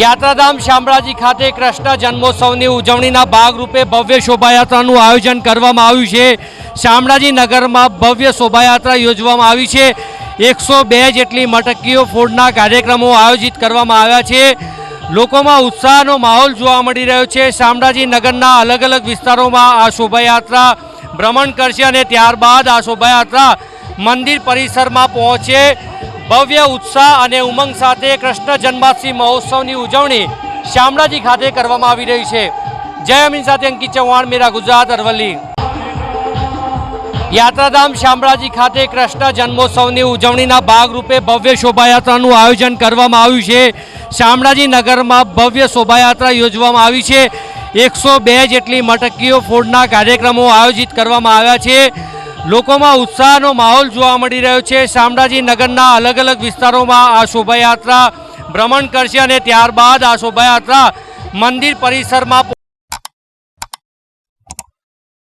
યાત્રાધામ શામળાજી ખાતે કૃષ્ણ જન્મોત્સવની ઉજવણીના ભાગરૂપે ભવ્ય શોભાયાત્રાનું આયોજન કરવામાં આવ્યું છે. શામળાજી નગરમાં ભવ્ય શોભાયાત્રા યોજવામાં આવી છે. એકસો બે જેટલી મટકીઓ ફોડના કાર્યક્રમો આયોજિત કરવામાં આવ્યા છે. લોકોમાં ઉત્સાહનો માહોલ જોવા મળી રહ્યો છે. શામળાજી નગરના અલગ અલગ વિસ્તારોમાં આ શોભાયાત્રા ભ્રમણ કરશે અને ત્યારબાદ આ શોભાયાત્રા મંદિર પરિસરમાં પહોંચે ભવ્ય ઉત્સાહ અને ઉમંગ સાથે કૃષ્ણ જન્માષ્ટમી મહોત્સવની ઉજવણી શામળાજી ખાતે કરવામાં આવી રહી છે. જય અમીન સાથે અંકિત ચૌહાણ, મેરા ગુજરાત, અરવલ્લી. યાત્રાધામ શામળાજી ખાતે કૃષ્ણ જન્મોત્સવની ઉજવણીના ભાગરૂપે ભવ્ય શોભાયાત્રાનું આયોજન કરવામાં આવ્યું છે. શામળાજી નગરમાં ભવ્ય શોભાયાત્રા યોજવામાં આવી છે. એકસો બે જેટલી મટકીઓ ફોડના કાર્યક્રમો આયોજિત કરવામાં આવ્યા છે. લોકોમાં ઉત્સાહનો માહોલ જોવા મળી રહ્યો છે. શામળાજી નગરના અલગ અલગ વિસ્તારોમાં આ શોભાયાત્રા ભ્રમણ કરશે અને ત્યારબાદ આ શોભાયાત્રા મંદિર પરિસરમાં